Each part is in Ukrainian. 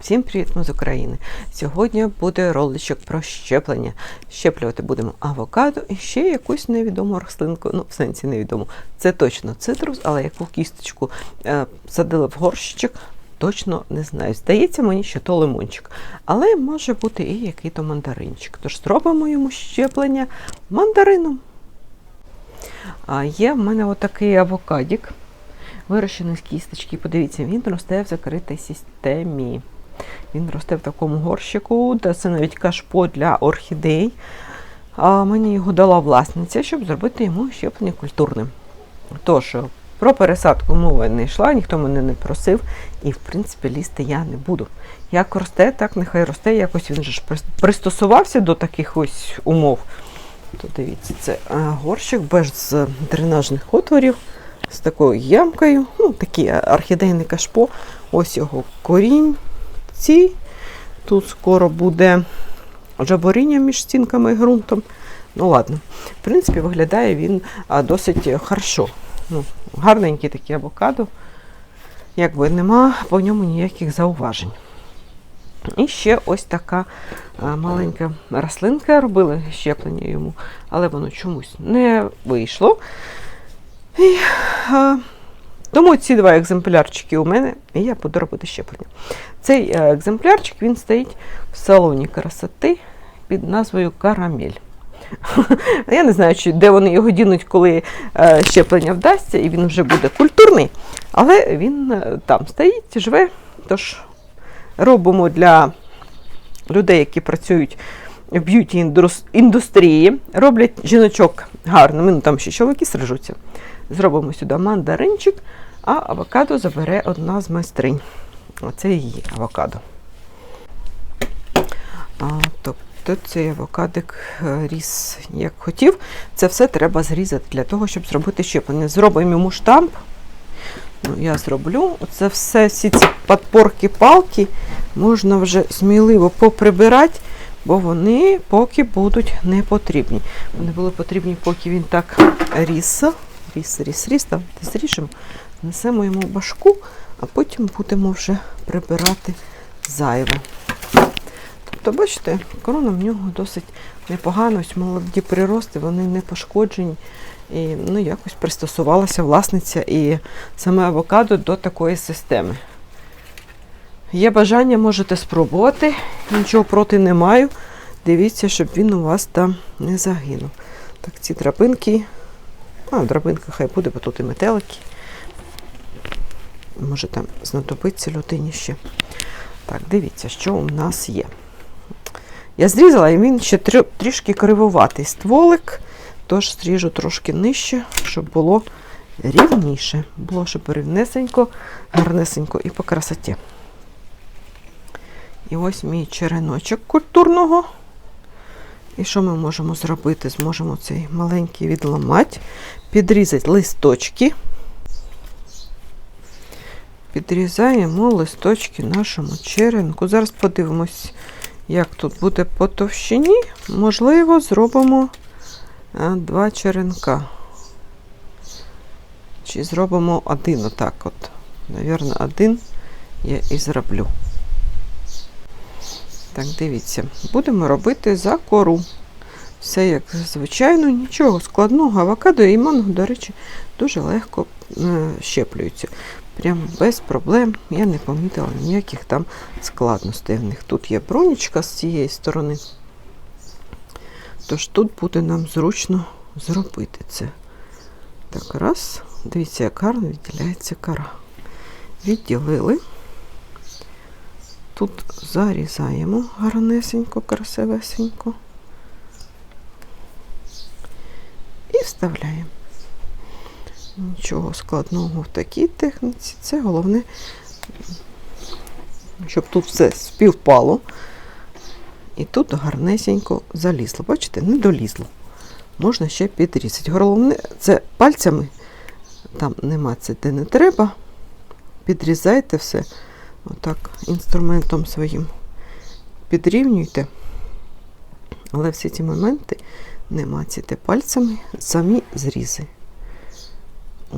Всім привіт, ми з України. Сьогодні буде роличок про щеплення. Щеплювати будемо авокадо і ще якусь невідому рослинку. Ну, в сенсі невідому. Це точно цитрус, але яку кісточку е, садили в горщичок, точно не знаю. Здається мені, що то лимончик. Але може бути і який-то мандаринчик. Тож зробимо йому щеплення мандарином. А є в мене отакий авокадік. Вирощений з кісточки. Подивіться, він росте в закритій системі. Він росте в такому горщику, де це навіть кашпо для орхідей. А мені його дала власниця, щоб зробити йому щеплення культурним. Тож, про пересадку мови не йшла, ніхто мене не просив, і, в принципі, лізти я не буду. Як росте, так нехай росте. Якось він же ж пристосувався до таких ось умов. То дивіться, це е, горщик без дренажних отворів, з такою ямкою. Ну, такі орхідейне кашпо. Ось його корінь. Ці. Тут скоро буде жаборіння між стінками і ґрунтом. Ну, ладно. В принципі, виглядає він досить хорошо. Ну, гарненький такий авокадо. Якби нема по ньому ніяких зауважень. І ще ось така маленька рослинка. Робили щеплення йому, але воно чомусь не вийшло. І, а, тому ці два екземплярчики у мене, і я буду робити щеплення. Цей е, екземплярчик він стоїть в салоні красоти під назвою Карамель. Я не знаю, де вони його дінуть, коли е, щеплення вдасться, і він вже буде культурний, але він е, там стоїть, живе. Тож робимо для людей, які працюють в б'юті індустрії, роблять жіночок гарними, ну там ще чоловіки стрижуться. Зробимо сюди мандаринчик, а авокадо забере одна з майстринь. Оце її авокадо. А, тобто цей авокадик е, ріс як хотів. Це все треба зрізати для того, щоб зробити щеплення. Зробимо йому штамп. Ну, Я зроблю. Оце все, всі ці подпорки палки можна вже сміливо поприбирати, бо вони поки будуть не потрібні. Вони були потрібні, поки він так ріс. Ріс, ріс, ріс, там зріжемо, несемо йому башку, а потім будемо вже прибирати зайве. Тобто, бачите, корона в нього досить непогана, ось молоді прирости, вони не пошкоджені. І ну, якось пристосувалася власниця і саме авокадо до такої системи. Є бажання, можете спробувати, нічого проти не маю. Дивіться, щоб він у вас там не загинув. Так, ці драбинки, а, драбинка хай буде, бо тут і метелики. Може там знадобиться людині ще. Так, дивіться, що у нас є. Я зрізала, і він ще трі- трішки кривуватий стволик, тож зріжу трошки нижче, щоб було рівніше. Було, щоб рівнесенько, гарнесенько і по красоті. І ось мій череночок культурного. І що ми можемо зробити? Зможемо цей маленький відламати, підрізати листочки. Підрізаємо листочки нашому черенку. Зараз подивимось, як тут буде по товщині. Можливо, зробимо а, два черенка. Чи зробимо один отак от. Навірно, один я і зроблю. Так, дивіться, будемо робити за кору. Все як звичайно, нічого складного. Авокадо і манго, до речі, дуже легко е, щеплюються. Прям без проблем. Я не помітила ніяких там складностей в них. Тут є бронечка з цієї сторони. Тож тут буде нам зручно зробити це. Так, раз. Дивіться, як гарно відділяється кара. Відділили. Тут зарізаємо гарнесенько, красивесенько. І вставляємо. Нічого складного в такій техніці. Це головне, щоб тут все співпало. І тут гарнесенько залізло. Бачите, не долізло. Можна ще підрізати. Головне, це пальцями, там нема це де не треба. Підрізайте все. Отак, інструментом своїм підрівнюйте. Але всі ці моменти не мацайте пальцями самі зрізи. О,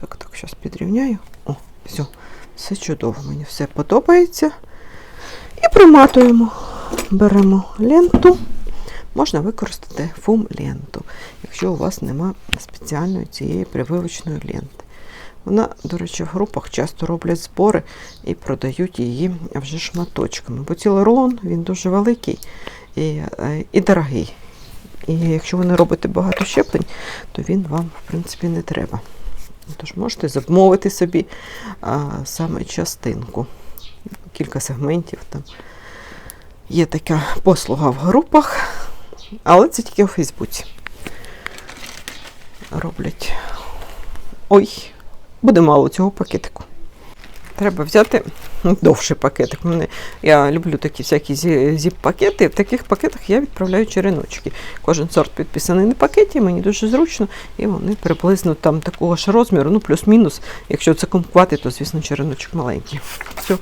так, так, зараз підрівняю. О, все, все чудово, мені все подобається. І приматуємо. Беремо ленту. Можна використати фум-ленту, якщо у вас нема спеціальної цієї прививочної ленти. Вона, до речі, в групах часто роблять збори і продають її вже шматочками. Бо цілий рулон він дуже великий і, е, і дорогий. І якщо ви не робите багато щеплень, то він вам, в принципі, не треба. Тож можете замовити собі а, саме частинку. Кілька сегментів там. Є така послуга в групах, але це тільки у Фейсбуці. Роблять. Ой, буде мало цього пакетику. Треба взяти довший пакетик. Мене, я люблю такі всякі зіп-пакети. В таких пакетах я відправляю череночки. Кожен сорт підписаний на пакеті, мені дуже зручно, і вони приблизно там такого ж розміру, ну плюс-мінус. Якщо це кумкувати, то, звісно, череночок маленький. Все,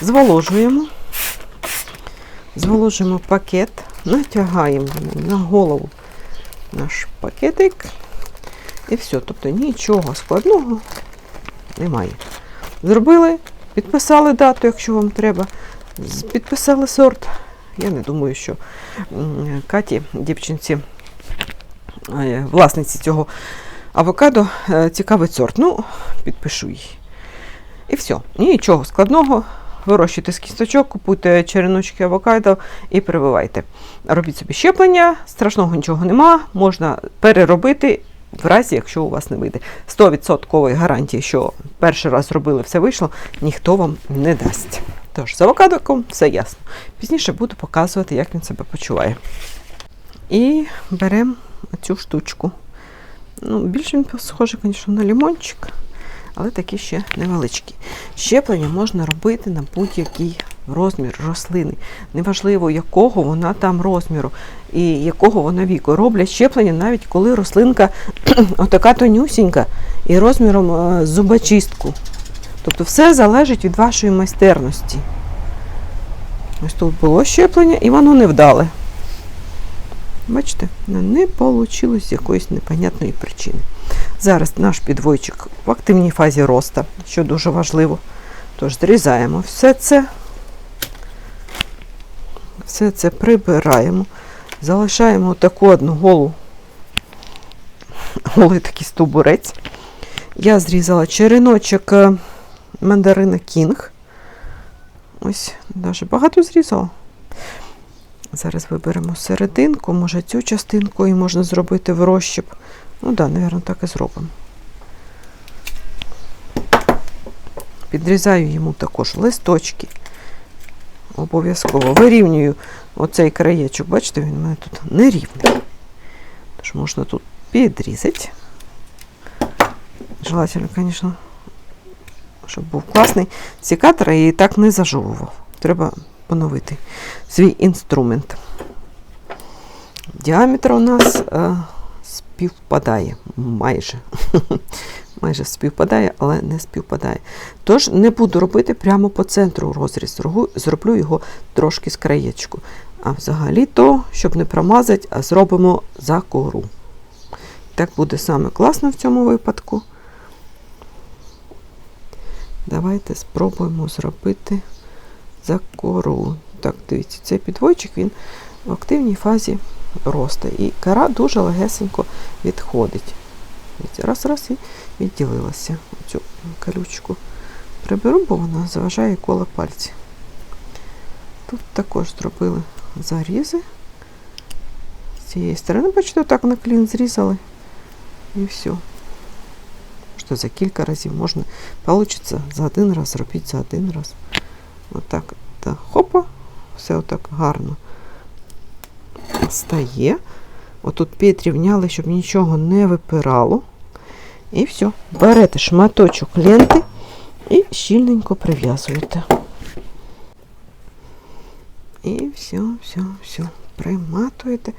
зволожуємо. Зволожуємо пакет, натягаємо на голову наш пакетик. І все. Тобто нічого складного немає. Зробили, підписали дату, якщо вам треба. Підписали сорт. Я не думаю, що Каті, дівчинці, е, власниці цього авокадо, е, цікавить сорт. Ну, підпишу їй. І все. Нічого складного. Вирощуйте з кісточок, купуйте череночки авокадо і прививайте. Робіть собі щеплення, страшного нічого нема, можна переробити в разі, якщо у вас не вийде. 100% гарантії, що перший раз зробили, все вийшло, ніхто вам не дасть. Тож, з авокадоком все ясно. Пізніше буду показувати, як він себе почуває. І беремо цю штучку. Ну, більше він схожий, звісно, на лимончик, але такі ще невеличкі. Щеплення можна робити на будь-який розмір рослини. Неважливо, якого вона там розміру і якого вона віку. Роблять щеплення навіть коли рослинка отака тонюсінька і розміром е, зубочистку. Тобто все залежить від вашої майстерності. Ось тут було щеплення, і воно не вдале. Бачите, не вийшло з якоїсь непонятної причини. Зараз наш підвойчик в активній фазі росту, що дуже важливо. Тож зрізаємо все це, все це прибираємо, залишаємо таку одну голу, голий такий стовбурець. Я зрізала череночок е, мандарина Кінг. Ось, навіть багато зрізала. Зараз виберемо серединку, може цю частинку і можна зробити в розщіп. Ну так, да, мабуть, так і зробимо. Підрізаю йому також листочки. Обов'язково вирівнюю оцей краєчок. Бачите, він у мене тут нерівний. Тож можна тут підрізати. Желательно, звісно, щоб був класний секатор і так не зажовував. Треба поновити свій інструмент. Діаметр у нас е, співпадає майже. майже співпадає, але не співпадає. Тож не буду робити прямо по центру розріз. Зрогу- Зроблю його трошки з краєчку. А взагалі-то, щоб не промазати, зробимо за кору. Так буде саме класно в цьому випадку. Давайте спробуємо зробити за кору. Так, дивіться, цей підвойчик він в активній фазі росту. І кора дуже легесенько відходить. Раз, раз і відділилася. Цю колючку приберу, бо вона заважає коло пальці. Тут також зробили зарізи. З цієї сторони, бачите, так на клін зрізали. І все. Що за кілька разів можна. Получиться за один раз, зробіть за один раз. Отак. Та хопа, все отак гарно стає. Отут підрівняли, щоб нічого не випирало. І все. Берете шматочок ленти і щільненько прив'язуєте. І все, все, все. Приматуєте.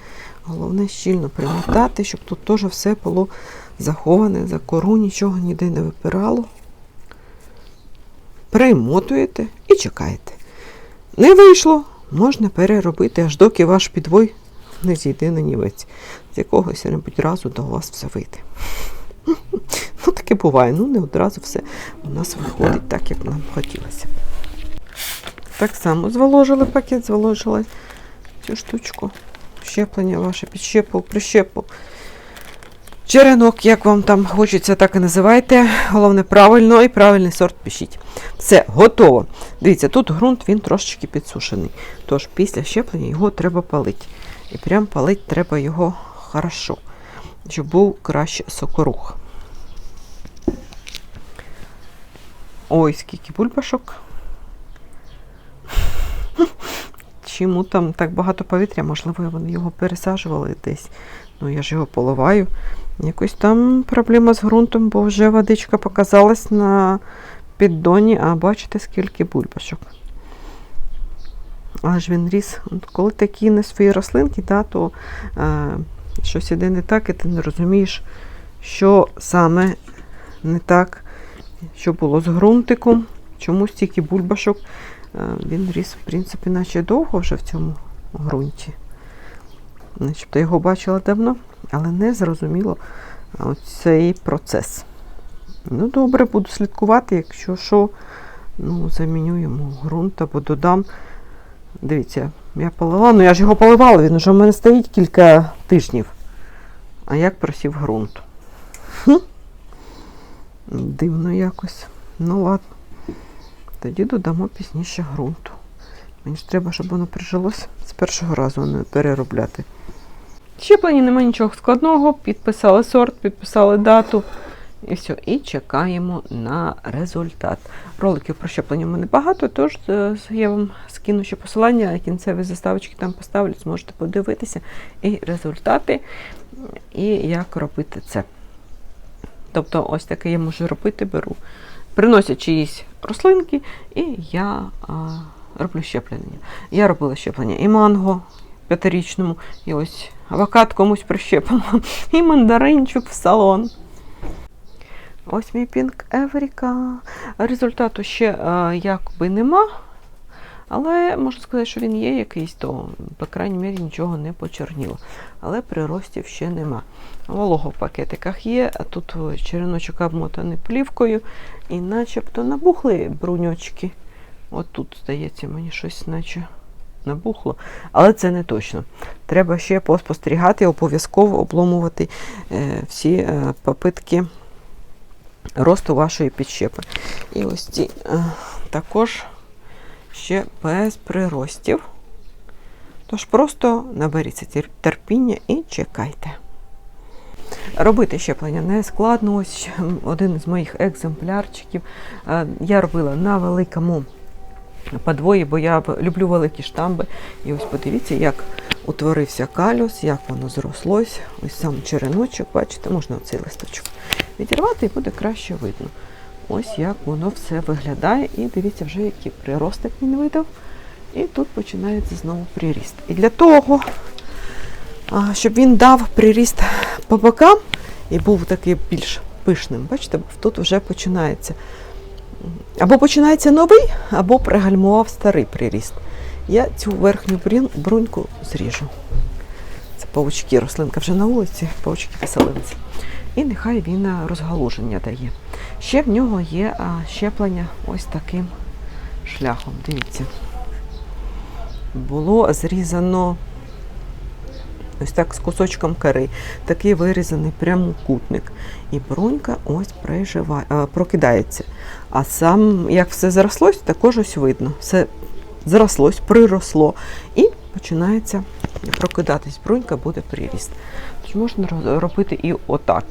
Головне щільно примотати, щоб тут теж все було заховане за кору, нічого ніде не випирало. Примотуєте і чекаєте. Не вийшло, можна переробити, аж доки ваш підвой не зійде на нівець. З якогось небудь разу до вас все вийде. Ну, таке буває, ну не одразу все у нас виходить так, як нам хотілося. Так само зволожили пакет, зволожили цю штучку. Щеплення ваше, підщепу, прищепу. Черенок, як вам там хочеться, так і називайте. Головне, правильно і правильний сорт пишіть. Все, готово. Дивіться, тут ґрунт він трошечки підсушений. Тож після щеплення його треба палити. І прям палити треба його хорошо, щоб був краще сокорух. Ой, скільки бульбашок. Чому там так багато повітря? Можливо, вони його пересаджували десь. Ну, я ж його поливаю. Якось там проблема з ґрунтом, бо вже водичка показалась на піддоні, а бачите, скільки бульбашок. Але ж він ріс. Коли такі не свої рослинки, да, то е, щось іде не так, і ти не розумієш, що саме не так, що було з ґрунтиком, чому стільки бульбашок. Е, він ріс, в принципі, наче довго вже в цьому ґрунті. Начебто його бачила давно, але не зрозуміло цей процес. Ну, добре, буду слідкувати, якщо що, ну, заміню йому ґрунт або додам. Дивіться, я полила, ну я ж його поливала, він вже в мене стоїть кілька тижнів. А як просів ґрунт? Дивно якось. Ну ладно. Тоді додамо пізніше ґрунту. Мені ж треба, щоб воно прижилось з першого разу, не переробляти. Щеплення немає нічого складного. Підписали сорт, підписали дату. І все. І чекаємо на результат. Роликів про щеплення в мене багато, тож е, я вам скину ще посилання, кінцеві заставочки там поставлю, зможете подивитися і результати, і як робити це. Тобто, ось таке я можу робити, беру. Приносять чиїсь рослинки, і я а, роблю щеплення. Я робила щеплення і манго п'ятирічному, і ось авокад комусь прищепила, і мандаринчик в салон. Ось мій пінк Евріка. Результату ще е, якби нема. Але можу сказати, що він є якийсь, то, по крайній мірі, нічого не почорніло. Але приростів ще нема. Волого в пакетиках є, а тут череночок обмотаний плівкою і начебто набухли бруньочки. От тут, здається, мені щось наче набухло, але це не точно. Треба ще поспостерігати, обов'язково обломувати е, всі е, попитки росту вашої підщепи. І ось ці е, також ще без приростів. Тож просто наберіться терпіння і чекайте. Робити щеплення не складно. Ось один з моїх екземплярчиків. Е, Я робила на великому подвої, бо я люблю великі штамби. І ось подивіться, як утворився калюс, як воно зрослось. Ось сам череночок, бачите, можна оцей листочок відірвати і буде краще видно. Ось як воно все виглядає. І дивіться, вже який приросток він видав. І тут починається знову приріст. І для того, щоб він дав приріст по бокам і був такий більш пишним, бачите, тут вже починається. Або починається новий, або пригальмував старий приріст. Я цю верхню бруньку зріжу. Це павучки, рослинка вже на вулиці, павучки поселилися. І нехай він розгалуження дає. Ще в нього є щеплення ось таким шляхом. Дивіться. Було зрізано ось так з кусочком кори, такий вирізаний прямокутник. І брунька ось приживає, прокидається. А сам, як все зрослось, також ось видно. Все зрослось, приросло. І починається прокидатись брунька, буде приріст. Тож можна робити і отак.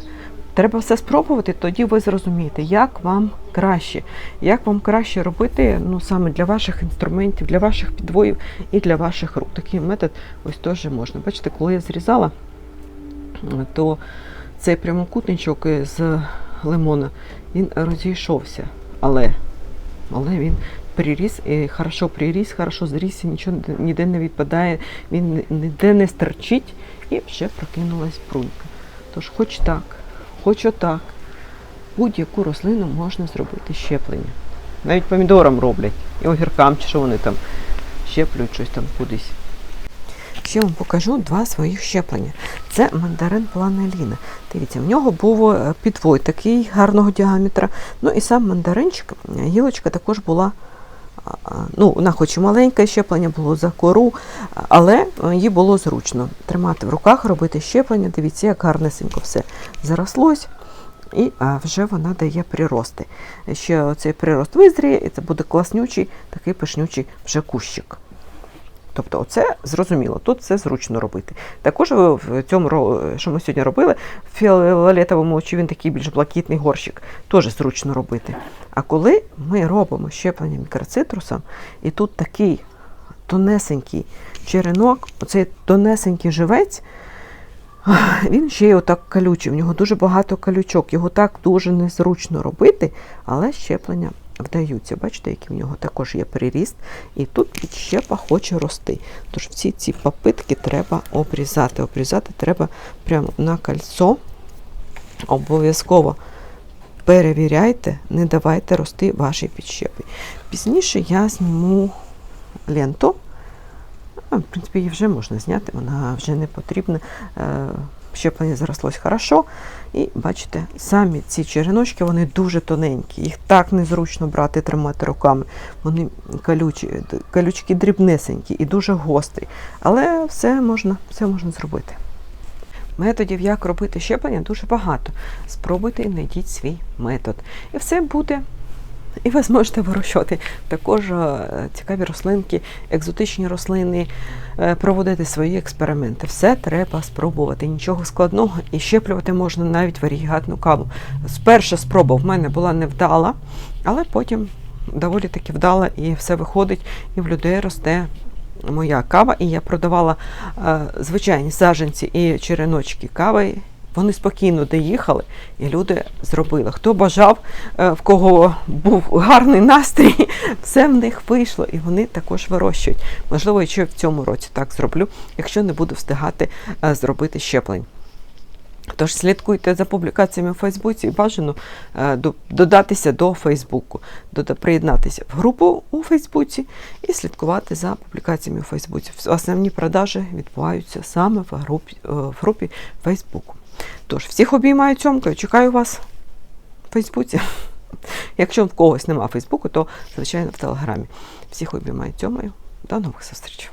Треба все спробувати, тоді ви зрозумієте, як вам краще, як вам краще робити ну, саме для ваших інструментів, для ваших підвоїв і для ваших рук. Такий метод ось теж можна. Бачите, коли я зрізала, то цей прямокутничок з лимона він розійшовся, але, але він приріс, і хорошо приріс, хорошо зріс, нічого ніде не відпадає, він ніде не стерчить і вже прокинулась брунька. Тож хоч так, хоч отак, будь-яку рослину можна зробити щеплення. Навіть помідорам роблять, і огіркам, чи що вони там щеплюють щось там кудись. Ще вам покажу два своїх щеплення. Це мандарин планеліна. Дивіться, в нього був е, підвой такий гарного діаметра. Ну і сам мандаринчик, е, гілочка також була ну, вона хоч і маленьке щеплення було за кору, але е, їй було зручно тримати в руках, робити щеплення. Дивіться, як гарнесенько все зарослось. І вже вона дає прирости. Ще цей прирост визріє, і це буде класнючий, такий пишнючий вже кущик. Тобто, оце зрозуміло, тут все зручно робити. Також в цьому, що ми сьогодні робили, в фіолетовому, чи він такий більш блакитний горщик, теж зручно робити. А коли ми робимо щеплення мікроцитрусом, і тут такий тонесенький черенок, оцей тонесенький живець, він ще й отак колючий, в нього дуже багато колючок, його так дуже незручно робити, але щеплення вдаються. Бачите, який в нього також є приріст, і тут підщепа хоче рости. Тож всі ці попитки треба обрізати. Обрізати треба прямо на кольцо. Обов'язково перевіряйте, не давайте рости вашій підщепі. Пізніше я зніму ленту. В принципі, її вже можна зняти, вона вже не потрібна. Щеплення зарослось хорошо. І бачите, самі ці череночки вони дуже тоненькі. Їх так незручно брати, тримати руками. Вони колючі, д- колючки дрібнесенькі і дуже гострі. Але все можна, все можна зробити. Методів, як робити щеплення, дуже багато. Спробуйте і знайдіть свій метод. І все буде. І ви зможете вирощувати також е, цікаві рослинки, екзотичні рослини, е, проводити свої експерименти. Все треба спробувати. Нічого складного і щеплювати можна навіть варігатну каву. Перша спроба в мене була невдала, але потім доволі таки вдала і все виходить, і в людей росте моя кава, і я продавала е, звичайні саджанці і череночки кави. Вони спокійно доїхали, і люди зробили. Хто бажав, е, в кого був гарний настрій, все в них вийшло, і вони також вирощують. Можливо, я ще в цьому році так зроблю, якщо не буду встигати е, зробити щеплень. Тож слідкуйте за публікаціями у Фейсбуці і бажано е, до- додатися до Фейсбуку, приєднатися в групу у Фейсбуці і слідкувати за публікаціями у Фейсбуці. Основні продажі відбуваються саме в групі, в групі Фейсбуку. Тож, всіх обіймаю цьомкою, чекаю вас в Фейсбуці. Якщо в когось немає Фейсбуку, то звичайно в Телеграмі. Всіх обіймаю цьомою. До нових зустрічей.